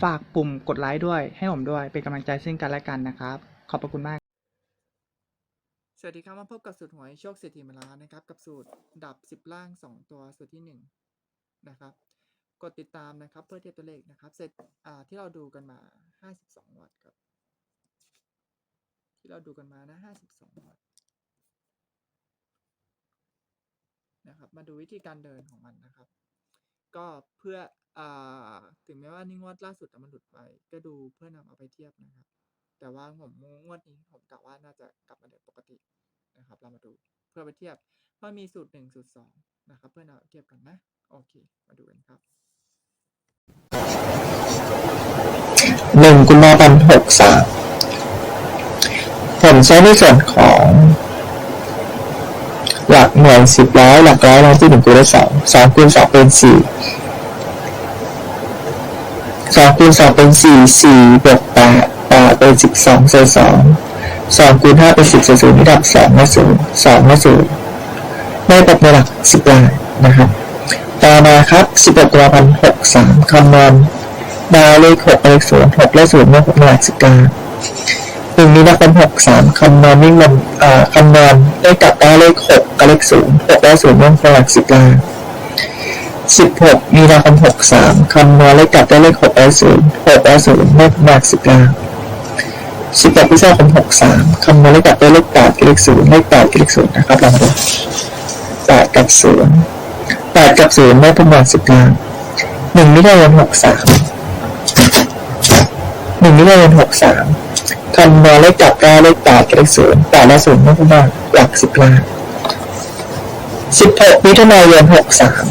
ฝากปุ่มกดไลค์ด้วย ให้ผมด้วย เป็นกำลังใจซึ่งกันและกันนะครับ ขอบพระคุณมาก สวัสดีครับ มาพบกับสูตรหวยโชคเศรษฐีมาแล้วนะครับ กับสูตรดับสิบล่างสองตัวสูตรที่หนึ่งนะครับ กดติดตามนะครับ เพื่อเทียบตัวเลขนะครับ เสร็จอ่าที่เราดูกันมาห้าสิบสองวัตต์ครับ ที่เราดูกันมานะห้าสิบสองวัตต์นะครับ มาดูวิธีการเดินของมันนะครับ ก็เพื่อ อ่า ถึงแม้ว่านี่งวดล่าสุดอะมันหลุดไป ก็ดูเพื่อนำเอาไปเทียบนะครับ แต่ว่าผมงวดนี้ผมกะว่าน่าจะกลับมาเดินปกตินะครับ เรามาดูเพื่อไปเทียบว่ามีสูตรหนึ่งสูตรสองนะครับ เพื่อนเอาเทียบกันนะ โอเค มาดูกันครับหนึ่งกุมภาพันธ์หกสามผมใช้ในส่วนของ หลักหน่วยสิบร้อยหลักร้อยร้อยที่หนึ่งคูณด้วยสองสองคูณสองเป็นสี่ สองคูณสองเป็นสี่สี่บวกแปดแปดเป็นสิบสองเศษสองสองคูณห้าเป็นสิบเศษศูนย์นี่ดับสองและศูนย์สองและศูนย์ได้ตกในหลักสิบล้านนะครับ ต่อมาครับสิบหกกุมภาพันหกสามคำนวณดาวเลขหกเลขศูนย์หกเลขศูนย์เลขหกหลักสิบเก้าหนึ่งมีนาคมหกสามคำนวณนิ่งมันอ่อคำนวณเลขกับดาวเลขหกกับเลขศูนย์หกเลขศูนย์เลขหลักสิบเก้า สิบหกมีนาคมหกสามคำนวณเลขกับได้เลขหกเลขศูนย์หกเลขศูนย์เลขหลักสิบเก้าสิบแปดพฤษภาคมหกสามคำนวณเลขกับได้เลขแปดกับเลขศูนย์เลขแปดกับเลขศูนย์นะครับลองดูแปดกับศูนย์แปดกับศูนย์เลขประมาณสิบเก้าหนึ่งมิถุนายนหกสามหนึ่งมิถุนายนหกสามคำนวณเลขจับได้เลขแปดกับเลขศูนย์แปดและศูนย์ไม่ได้หลักสิบล้านสิบหกมิถุนายนหกสาม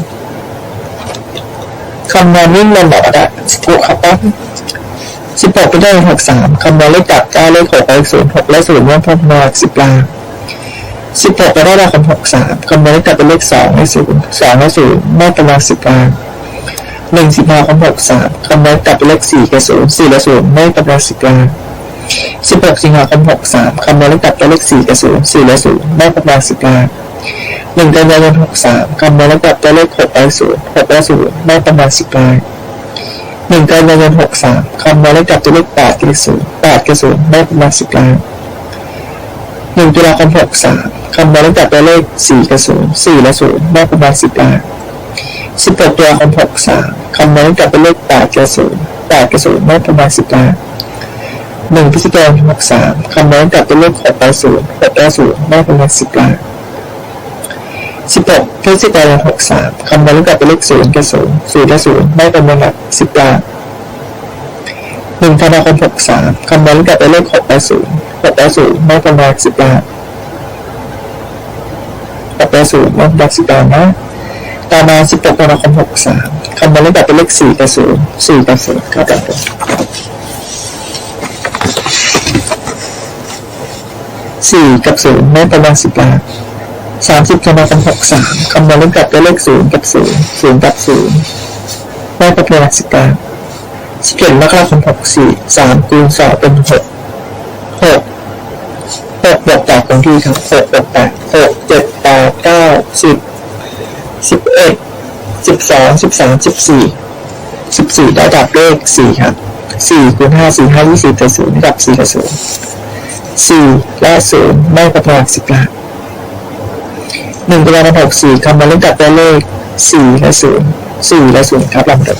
คำนวณวิ่งเงินบอกได้สิบหกครับป๊บสิบหกมิถุนายนหกสามคำนวณเลขจับได้เลขหกเลขศูนย์หกและศูนย์ไม่ได้หลักสิบล้านสิบหกไปได้ราคาหกสามคำนวณเลขจับเป็นเลขสองเลขศูนย์สองและศูนย์ไม่เป็นหลักสิบล้านหนึ่งสิบห้าคำหกสามคำนวณกลับเป็นเลขสี่กับศูนย์สี่และศูนย์ไม่กำลังสิบล้านสิบหกสิงหาคมหกสามคำนวณกลับเป็นเลขสี่กับศูนย์สี่และศูนย์ไม่กำลังสิบล้าน หนึ่งกันยายนหกสามคำนวณกลับเป็นเลขหกและศูนย์หกและศูนย์ไม่กำลังสิบล้านหนึ่งกันยายนหกสามคำนวณกลับเป็นเลขแปดกับศูนย์แปดกับศูนย์ไม่กำลังสิบล้านหนึ่งตุลาคมหกสามคำนวณกลับเป็นเลขสี่กับศูนย์สี่และศูนย์ไม่กำลังสิบล้านสิบหกตัวคำหกสามคำนวณกลับเป็นเลขแปดกับศูนย์แปดกับศูนย์ไม่ประมาณสิบล้านหนึ่งพฤศจิกายนหกสามคำนวณกลับเป็นเลขหกและศูนย์หกและศูนย์ไม่ประมาณสิบล้าน สิบหกเท่าสิบแปดหกสามคำนวณรูปแบเป็นเลขศูนย์กับศูนย์ศูนย์กับศูนย์ได้เป็นเะดับสิบเก้าหนึ่งธันวาคมหกสามคำนวณรูปแบเป็นเลขหกกับศูนย์หกกับศูนย์ได้เป็นเะดับสิบเก้าหกกับศูนย์ได้เป็นระดับสิบเก้านะต่อมาสิบหกธันวาคมหกสามคำนวณรูปแบเป็นเลขสี่กับศูนย์สี่กับศูนย์ก็แบบสี่กับศูนย์ได้เป็นเะดับสิบเก้า สามสิบคำนวณกันหกสามคำนวณล่นกับตัวเลขศูนย์กับศูนย์ศูนย์กับศูนย์ได้กับตัวหลักสิบเก้าสิบเจ็ดมกราคมหกสี่สามคูณสองเป็นหกหกหกบวกแปดคงที่ครับหกบวกแปดหกเจ็ดแปดเก้าสิบสิบเอ็ดสิบสองสิบสามสิบสี่สิบสี่ได้ดับเลขสี่ครับสี่คูณห้าสี่ห้ายี่สิบแต่ศูนย์ดับสี่กับศูนย์สี่และศูนย์ไม่กับตัวหลักสิบหลั หนึ่งประมาณหกสี่คำนวณเลขดับได้เลขสี่และศูนย์สี่และศูนย์ครับลำดับ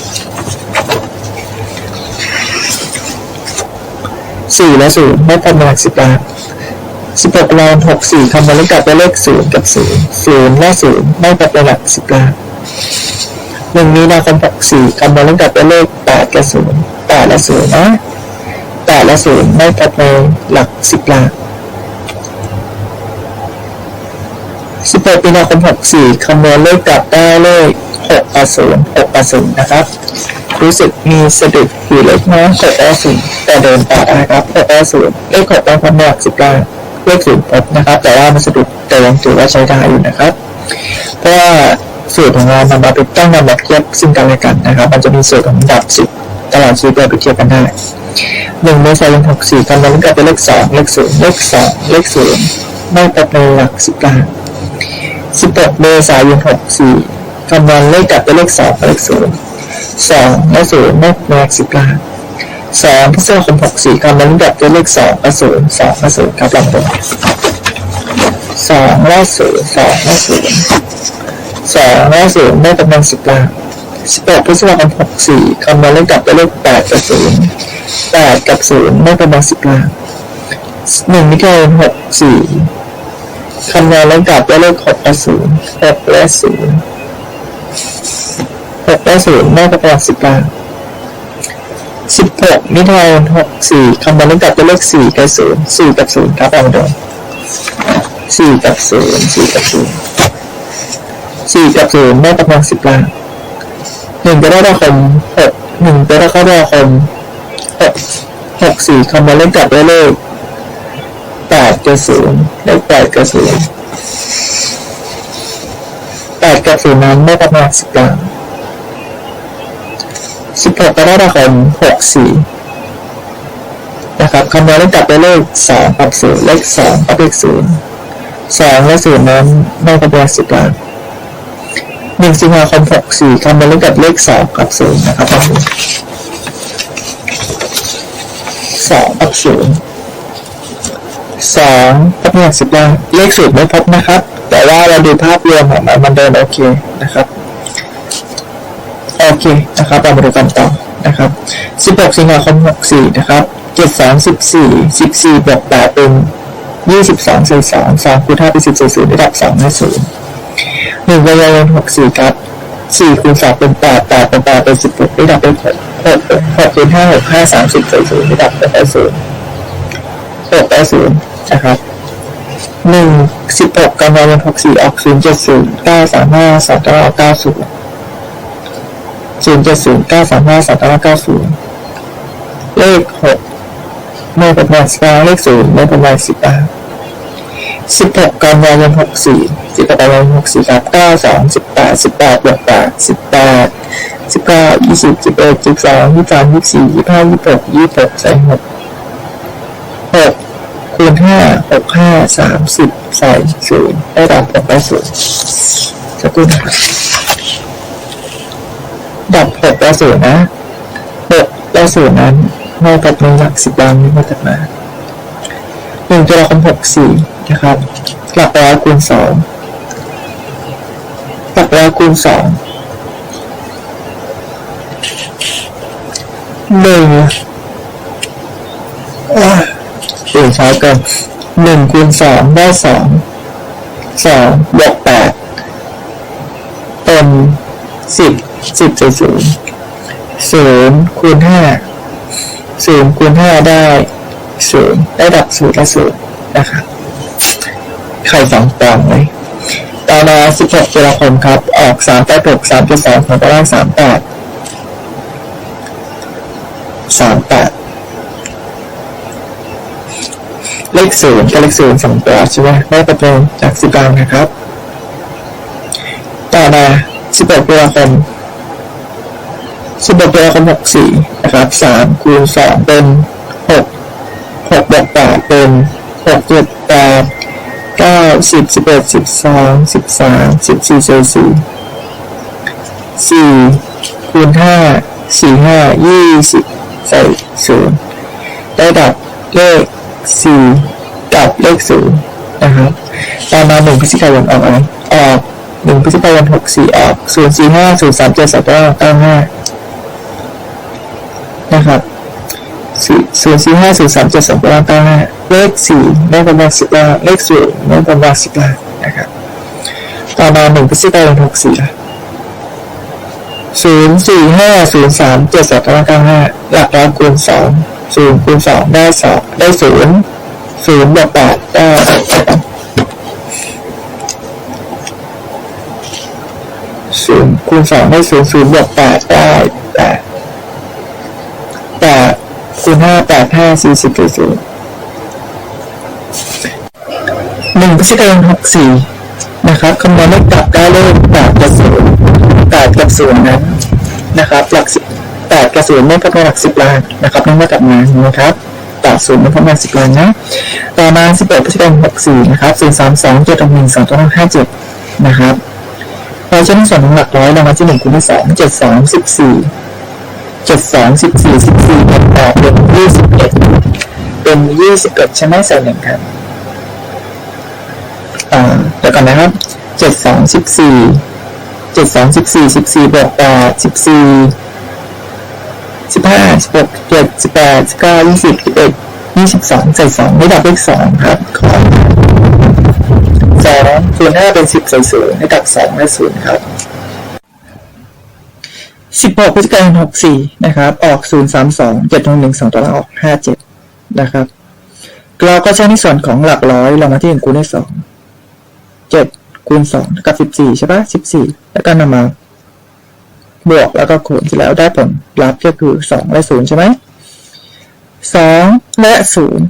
สี่และศูนย์ไม่ประมาณสิบล้านสิบหกรอนหกสี่คำนวณเลขกลับด้วเลขศูนย์กับศูนย์ศูนย์และศูนย์ไม่พบในหลักสิบล้านหนึ่งมีนาคมหกสี่คำนวณเลขกลับด้วเลขแปดกับศูนย์แปดและศูนย์นะแปดและศูนย์ไม่พบในหลักสิบล้าน สิบหกมีนาคมหกสี่คำนวณเลขกลับได้เลขหกกับศูนย์หกกับศูนย์นะครับ รู้สึกมีสะดุดอยู่เล็กน้อยหกและศูนย์แต่เดินต่อได้ครับหกและศูนย์เลขหกเป็นความหนักสิบล้านเลขศูนย์พบนะครับ แต่ว่ามันสะดุดแต่ยังถือว่าใช้ได้อยู่นะครับเพราะว่าสูตรของเรามันมาเป็นต้งนำมาเทียบซึ่งกันและกันนะครับ มันจะมีสูตรของดับสิบตลอดชีวิตเราไปเทียบกันได้หนึ่งเมษายนหกสี่คำนวณกลับเป็นเลขสองเลขศูนย์เลขสองเลขศูนย์ไม่พบในหลักสิบล้า นสิบหกเมษายนหกสี่คำนวณเลขกลับเป็นเลขสองเลขศูนย์สองและศูนย์ไม่แมกสิบล้านสองพฤษภาคมหกสี่คำนวณแบบด้วยเลขสองและศูนย์สองและศูนย์ครับลองดูสองและศูนย์สองและศูนย์สองและศูนย์ไม่กำลังสิบล้านสิบหกพฤษภาคมหกสี่คำนวณเลขกลับด้วยเลขแปดกับศูนย์แปดกับศูนย์ไม่กำลังสิบล้านหนึ่งมิถุนายนหกสี่ คำนวณเลขกลับด้วยเลขหกและศูนย์หกและศูนย์หกและศูนย์ไม่ประกอบสิบล้านสิบหกมิถุนายนหกสี่คำนวณเลขกลับเป็นเลขสี่กับศูนย์สี่กับศูนย์ครับลองดูสี่กับศูนย์สี่กับศูนย์สี่กับศูนย์ไม่ประกอบสิบล้านหนึ่งกรกฎาคมหกหนึ่งกรกฎาคมหกหกสี่คำนวณเลขกลับด้วยเลข แปดกับศูนย์เลขแปดกับศูนย์แปดกับศูนย์นั้นไม่ประมาณสิบล้านสิบหกกรกฎาคมหกสี่นะครับคำนวณเลขกลับไปเลขสองกับศูนย์เลขสองกับเลขศูนย์สองและศูนย์นั้นไม่กระเบียสิบล้านหนึ่งสิงหาคมหกสี่คำนวณเลขกลับเลขสองกับศูนย์นะครับสองกับศูนย์ สองกระเบียสิบล้านเลขศูนย์ไม่พบนะครับ แต่ว่าเราดูภาพรวมของมันมันเดินโอเคนะครับ โอเคนะครับเรามาดูกันต่อนะครับ 16 สิงหาคม 64 นะครับ 72 14 14บวก8เป็น 22 42 2คูณ5เป็น10 0ระดับ2และ0 1กันยายน64 ครับ 4คูณ2เป็น8 8เป็น8เป็น16ระดับเป็น6 6 6คูณ5 6 5 30 0ระดับเป็น0 6และ0 นะครับ1 16กันยายน64ออก0 70 9 3 5 2 9 9 0ศูนย์เจ็ดศูนย์เก้าสามห้าสามเก้าเก้าศูนย์เลขหกไม่เป็นไรสิบเก้าเลขศูนย์ไม่เป็นไรสิบเก้าสิบหกกันยายนหกสี่สิบหกกันยายนหกสี่ครับเก้าสองสิบแปดสิบแปดบวกแปดสิบแปดสิบเก้ายี่สิบสิบเอ็ดสิบสองยี่สิบสามยี่สิบสี่ยี่สิบห้ายี่สิบหกยี่สิบหกใส่หกหก คูณห้าหกห้าสามสิบใส่ศูนย์ได้รับหกได้ศูนย์สักครู่นะครับดับหกและศูนย์นะหกและศูนย์นั้นไม่พบในหลักสิบล้านนี้มาจากไหนหนึ่งตัวละครหกสี่นะครับ หลักร้อยคูณสองหลักร้อยคูณสองหนึ่งอะตื่น เช้ากินหนึ่งคูณสองได้สองสองบวกแปดเป็นสิบสิบใส่ศูนย์ศูนย์คูณห้าศูนย์คูณห้าได้ศูนย์ได้ดับศูนย์ละศูนย์นะครับใครสองตองไหมต่อมาสิบหกตุลาคมครับ ออกสามแปดหกสามจุดสองของตารางสามแปดสามแปด เลขศูนย์กับเลขศูนย์สองตัวใช่ไหมได้ประตูจากสิบกลางนะครับ ต่อมาสิบหกตุลาคมสิบหกตุลาคมหกสี่นะครับสามคูณสองเป็นหกหกบวกแปดเป็นหกเจ็ดแปดเก้าสิบสิบเอ็ดสิบสองสิบสามสิบสี่เศษสี่สี่คูณห้าสี่ห้ายี่สิบใส่ศูนย์ได้ดับเลข สี่กับเลขศูนย์นะครับต่อมาหนึ่งพฤศจิกายนออกอะไรออกหนึ่งพฤศจิกายนหกสี่ออกศูนย์สี่ห้าศูนย์สามเจ็ดสามเก้าเก้าห้านะครับศูนย์สี่ห้าศูนย์สามเจ็ดสองตารางเก้าห้าเลขสี่ได้ประมาณสิบล้านเลขศูนย์ได้ประมาณสิบล้านนะครับต่อมาหนึ่งพฤศจิกายนหกสี่ศูนย์สี่ห้าศูนย์สามเจ็ดสองตารางเก้าห้าหลักร้อยคูณสอง ศูนย์คูณสองได้สองได้ศูนย์ศูนย์บวกแปดได้ศูนย์คูณสองได้ศูนย์ศูนย์บวกแปดได้แปดแปดคูณห้าแปดห้าสี่สิบสี่ศูนย์หนึ่งพฤศจิกายนหกสี่นะครับคำนวณเลขกลับได้เลขแปดกับศูนย์แปดกับศูนย์นั้นนะครับหลักสิบ ดกับศูนย์ไม่พบในหลักสิบล้านนะครับนั่นก็กลับมานะครับแปดศูนย์ไม่พบในหลักสิบล้านนะ ต่อมาสิบเอ็ดพฤศจิกายนหกสี่นะครับศูนย์สามสองเจ็ดหนึ่งสองตัวห้าเจ็ดนะครับเราใช้ในส่วนของหลักร้อยรางวัลที่หนึ่งคูณที่สองเจ็ดสองสิบสี่เจ็ดสองสิบสี่สิบสี่เป็นแปดเป็นยี่สิบเอ็ดเป็นยี่สิบเอ็ดใช่ไหมใส่หนึ่งครับอ่าเดี๋ยวก่อนนะครับเจ็ดสองสิบสี่เจ็ดสองสิบสี่สิบสี่บวกแปดสิบสี่ สิบห้าสิบหกเจ็ดสิบแปดสิบเก้ายี่สิบยี่สิบเอ็ดยี่สิบสองใส่สองไม่ดับเลขสองครับขอสองคูณห้าเป็นสิบใส่ศูนย์ให้ดับสองและศูนย์ครับสิบหกพฤศจิกายนหกสี่นะครับ ออกศูนย์สามสองเจ็ดหนึ่งหนึ่งสองตัวละออกห้าเจ็ดนะครับ เราก็ใช้ในส่วนของหลักร้อยเรามาที่หนึ่งคูณด้วยสองเจ็ดคูณสองกับสิบสี่ใช่ปะสิบสี่แล้วก็นำมา บวกแล้วก็คูณเสร็จแล้วได้ผลลัพธ์ก็คือสองและศูนย์ใช่ไหมสองและศูนย์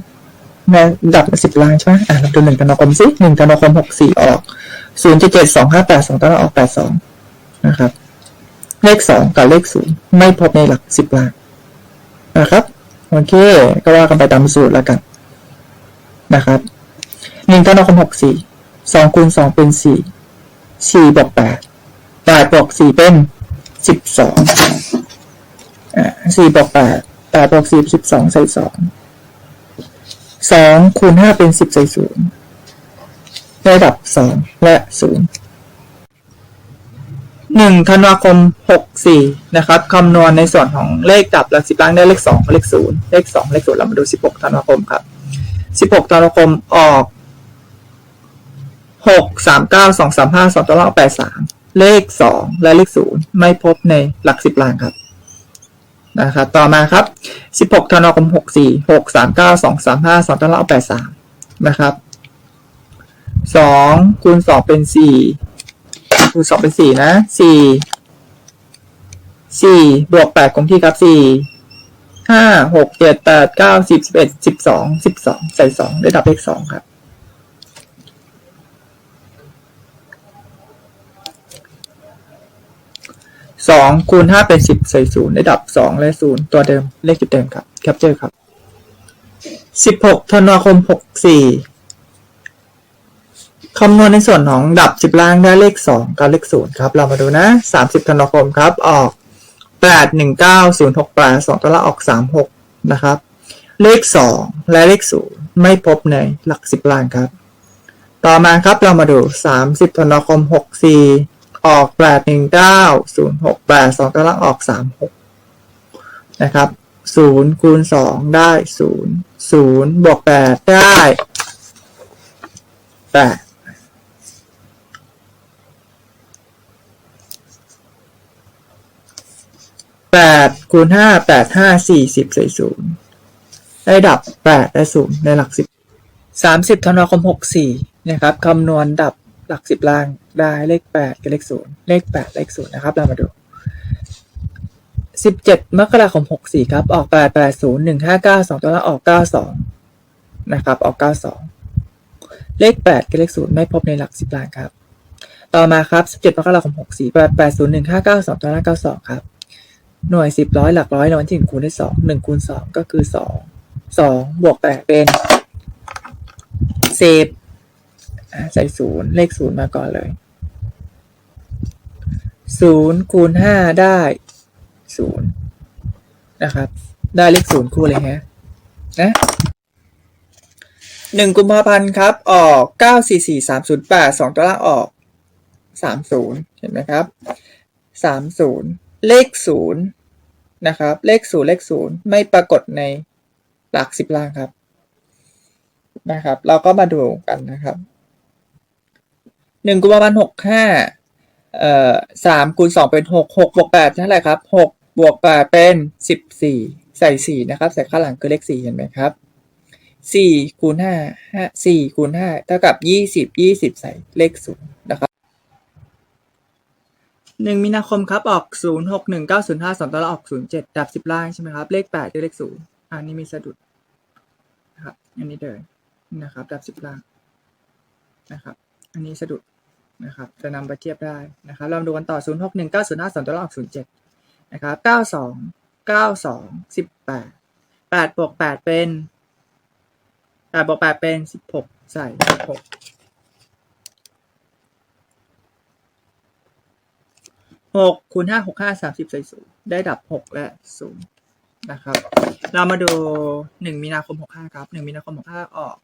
ในดับสิบล้านใช่ไหมอะเราดูหนึ่งธันวาคมสิหนึ่งธันวาคมหกสี่ออกศูนย์เจ็ดเจ็ดสองห้าแปดสองตอนออกแปดสองนะครับ เลขสองกับเลขศูนย์ไม่พบในหลักสิบล้านนะครับโอเค ก็ว่ากันไปตามสูตรแล้วกันนะครับหนึ่งธันวาคมหกสี่สองคูณสองเป็นสี่สี่บวกแปดแปดบวกสี่เป็น สิบสองอ่าสี่บวกแปดแปดบวกสี่สิบสองใส่สองสองคูณห้าเป็นสิบใส่ศูนย์ได้ดับสองและศูนย์หนึ่งธันวาคมหกสี่นะครับคำนวณในส่วนของเลขดับหลักสิบล้านได้เลขสองเลขศูนย์เลขสองเลขศูนย์เรามาดูสิบหกธันวาคมครับสิบหกธันวาคมออกหกสามเก้าสองสามห้าสองตัวละแปดสาม เลขสองและเลขศูนย์ไม่พบในหลักสิบล้านครับนะครับต่อมาครับสิบหกธันวาคมหกสี่หกสามเก้าสองสามห้าสองตัวละแปดสามนะครับสองคูณสองเป็นสี่คูณสองเป็นสี่นะสี่สี่บวกแปดคงที่ครับสี่ห้าหกเจ็ดแปดเก้าสิบสิบเอ็ดสิบสองสิบสองใส่สองได้ดับเลขสองครับ สองคูณห้าเป็นสิบใส่ศูนย์ได้ดับสองและศูนย์ตัวเดิมเลขจุดเดิมครับแคปเจอร์ครับสิบหกธันวาคมหกสี่คำนวณในส่วนของดับสิบล่างได้เลขสองกับเลขศูนย์ครับ เรามาดูนะสามสิบธันวาคมครับ ออกแปดหนึ่งเก้าศูนย์หกแปดสองตัวละออกสามหกนะครับ เลขสองและเลขศูนย์ไม่พบในหลักสิบล่างครับ ต่อมาครับเรามาดูสามสิบธันวาคมหกสี่ ออกแปดหนึ่งเก้าศูนย์หกแปดสองตัวละออกสามหกนะครับศูนย์คูณสองได้ศูนย์ศูนย์บวกแปดได้แปดแปดคูณห้าแปดห้าสี่สิบใส่ศูนย์ได้ดับแปดได้ศูนย์ในหลักสิบสามสิบธันวาคมหกสี่นะครับคำนวณดับ หลักสิบล่างได้เลขแปดกับเลขศูนย์เลขแปดเลขศูนย์นะครับ เรามาดูสิบเจ็ดมกราคมหกสี่ครับ ออกแปดแปดศูนย์หนึ่งห้าเก้าสองตัวละออกเก้าสองนะครับ ออกเก้าสองเลขแปดกับเลขศูนย์ไม่พบในหลักสิบล่างครับ ต่อมาครับสิบเจ็ดมกราคมหกสี่แปดแปดศูนย์หนึ่งห้าเก้าสองตัวละเก้าสองครับ หน่วยสิบร้อยหลักร้อยรางวัลที่หนึ่งคูณด้วยสองหนึ่งคูณสองก็คือสองสองบวกแปดเป็นสิบ ใส่ศูนย์เลขศูนย์มาก่อนเลยศูนย์คูณห้าได้ศูนย์นะครับ ได้เลขศูนย์คู่เลยฮะนะหนึ่งกุมภาพันธ์ครับ ออกเก้าสี่สี่สามศูนย์แปดสองตัวล่างออกสามศูนย์เห็นไหมครับสามศูนย์เลขศูนย์นะครับ เลขศูนย์เลขศูนย์ไม่ปรากฏในหลักสิบล่างครับนะครับ เราก็มาดูกันนะครับ หนึ่งกุมภาพันธ์หกห้าเอ่อสามคูณสองเป็นหกหกบวกแปดเท่าไหร่ครับหกบวกแปดเป็นสิบสี่ใส่สี่นะครับ ใส่ข้างหลังคือเลขสี่เห็นไหมครับสี่คูณห้าห้าสี่คูณห้าเท่ากับยี่สิบยี่สิบใส่เลขศูนย์นะครับหนึ่งมีนาคมครับออกศูนย์หกหนึ่งเก้าศูนย์ห้าสองตัวละออกศูนย์เจ็ดดับสิบล่างใช่ไหมครับ เลขแปดคือเลขศูนย์อันนี้มีสะดุดนะครับ อันนี้เดินนะครับ ดับสิบล่างนะครับ อันนี้สะดุด นะครับจะนำไปเทียบได้นะครับเรามาดูกันต่อ 0 6 1 9 0 5 2ตัวละออก07นะครับ92 92 18 8บวก8เป็น8บวก8เป็น 16 ใส่ 16 6คูณ5 6 5 30 ใส่ 0 ได้ดับ 6 และ 0 นะครับ เรามาดู 1 มีนาคม 65 ครับ 1 มีนาคม 65 ออก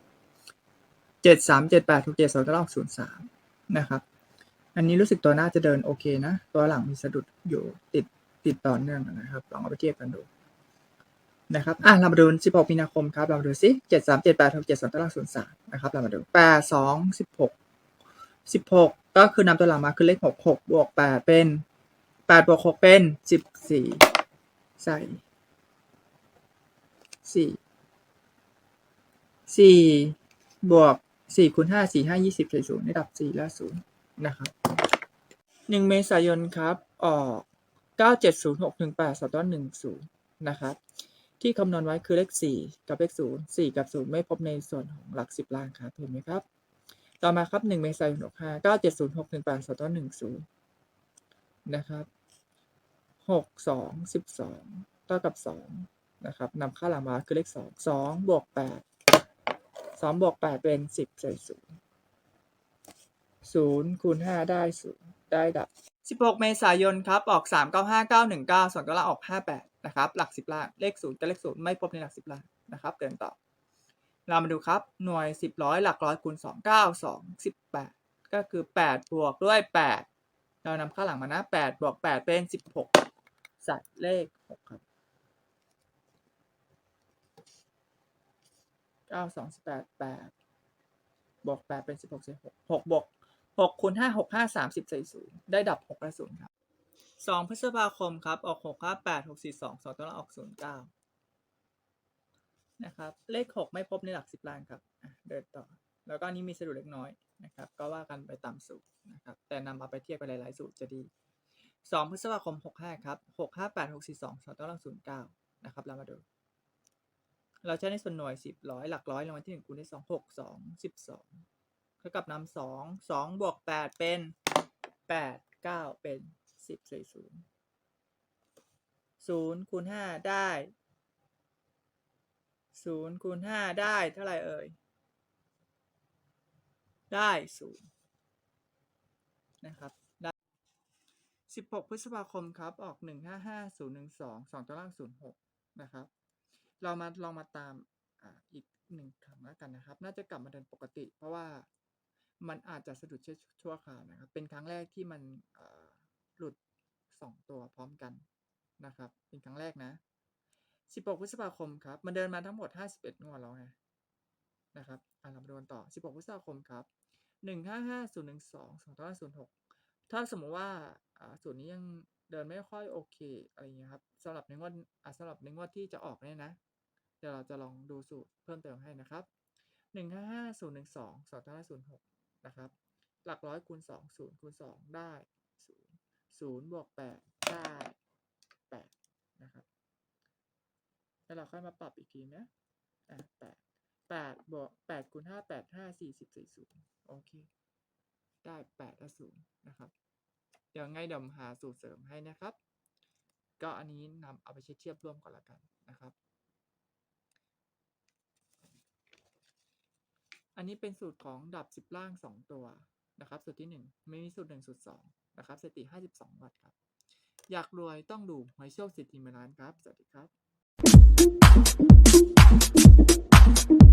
เจ็ดสามเจ็ดแปดถูกเจ็ดสองตลออกศูนย์สามนะครับ อันนี้รู้สึกตัวหน้าจะเดินโอเคนะ ตัวหลังมีสะดุดอยู่ติดติดต่อเนื่องนะครับ ลองเอาไปเทียบกันดูนะครับ อะ เรามาดูสิบหกมีนาคมครับ เรามาดูสิเจ็ดสามเจ็ดแปดเจ็ดสองตัวละศูนย์สามนะครับ เรามาดูแปดสองสิบหกสิบหกก็คือนำตัวหลังมาคือเลขหกหกบวกแปดเป็นแปดบวกหกเป็นสิบสี่ใส่สี่สี่บวกสี่คูณห้าสี่ห้ายี่สิบใส่ศูนย์ได้ดับสี่และศูนย์นะครับ หนึ่งเมษายนครับ ออกเก้าเจ็ดศูนย์หกหนึ่งแปดสองต้นหนึ่งศูนย์นะครับ ที่คำนวณไว้คือเลขสี่กับเลขศูนย์สี่กับศูนย์ไม่พบในส่วนของหลักสิบล่างครับเห็นไหมครับ ต่อมาครับหนึ่งเมษายนหกห้าเก้าเจ็ดศูนย์หกหนึ่งแปดสองต้นหนึ่งศูนย์นะครับหกสองสิบสองเท่ากับสองนะครับนำค่าหลังมาคือเลขสองสองบวกแปดสองบวกแปดเป็นสิบใส่ศูนย์ศูนย์คูณห้าได้ศูนย์ ได้ดับสิบหกเมษายนครับ ออกสามเก้าห้าเก้าหนึ่งเก้าสองตัวละออกห้าแปดนะครับ หลักสิบล่าง เลขศูนย์กับเลขศูนย์ไม่พบในหลักสิบล่างนะครับ เดินต่อ เรามาดูครับ หน่วยสิบร้อยหลักร้อยคูณสองเก้าสองสิบแปดก็คือแปดบวกด้วยแปดเรานำข้างหลังมานะแปดบวกแปดเป็นสิบหกใส่เลขหกครับเก้าสองสิบแปดแปดบวกแปดเป็นสิบหกใส่หกหกบวก หกคูณห้าหกห้าสามสิบใส่ศูนย์ได้ดับหกและศูนย์ครับสองพฤษภาคมครับออกหกห้าแปดหกสี่สองสองตัวละออกศูนย์เก้านะครับเลขหกไม่พบในหลักสิบล้านครับเดินต่อ แล้วก็นี้มีสะดุดเล็กน้อยนะครับ ก็ว่ากันไปตามสูตรนะครับ แต่นำมาไปเทียบกับหลาย ๆ สูตรจะดีสองพฤษภาคมหกห้าครับหกห้าแปดหกสี่สองสองตัวละศูนย์เก้านะครับ เรามาดู เราใช้ในส่วนหน่วยสิบร้อยหลักร้อยรางวัลที่หนึ่งคูณด้วยสองหกสองสิบสอง เท่ากับนำสองสองบวกแปดเป็นแปดเก้าเป็นสิบใส่ศูนย์ศูนย์คูณห้าได้ศูนย์คูณห้าได้เท่าไหร่เอ่ย ได้ศูนย์นะครับได้สิบหกพฤษภาคมครับ ออกหนึ่งห้าห้าศูนย์หนึ่งสองสองตัวล่างศูนย์หกนะครับ เรามาลองมาตามออีกหนึ่งครั้งแล้วกันนะครับ น่าจะกลับมาเดินปกติ เพราะว่า มันอาจจะสะดุดชั่วชั่วคราวนะครับ เป็นครั้งแรกที่มันหลุดสองตัวพร้อมกันนะครับ เป็นครั้งแรกนะ 16 พฤษภาคมครับ มันเดินมาทั้งหมด 51 งวดแล้วไงนะครับอะเรามาดูกันต่อ 16 พฤษภาคมครับ 155012 2506 ถ้าสมมติว่าอ่าสูตรนี้ยังเดินไม่ค่อยโอเคอะไรเงี้ยครับสำหรับในงวดอะสำหรับในงวดที่จะออกเนี่ยนะ เดี๋ยวเราจะลองดูสูตรเพิ่มเติมให้นะครับหนึ่งห้าห้าศู นะครับ หลักร้อยคูณสองศูนย์คูณสองได้ศูนย์ศูนย์บวกแปดได้แปดนะครับแล้วเราค่อยมาปรับอีกทีนะอะแปดแปดบวกแปดคูณห้าแปดห้าสี่สิบสี่ศูนย์โอเค ได้แปดและศูนย์นะครับ เดี๋ยวไงเดี๋ยวหาสูตรเสริมให้นะครับ ก็อันนี้นำเอาไปเช็เทียบร่วมก่อนละกันนะครับ อันนี้เป็นสูตรของดับสิบล่างสองตัวนะครับสูตรที่หนึ่งไม่มีสูตรหนึ่งสูตรสองนะครับสติห้าสิบสองวัตต์ครับ อยากรวยต้องดูหวยโชคสิทธิมาล้านครับ สวัสดีครับ